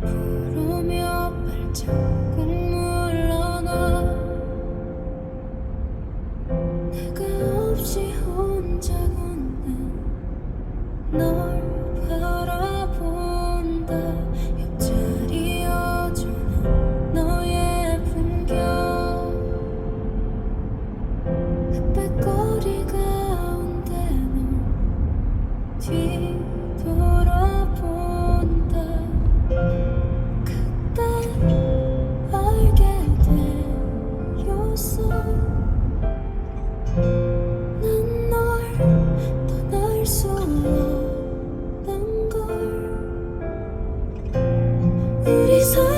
부르며 발자국 물러나 내가 없이 혼자 걷는 널 바라본다. 옆자리 어주는 너의 풍경. 흑백거리 가운데 넌 뒤돌아 우리 사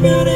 Beautiful.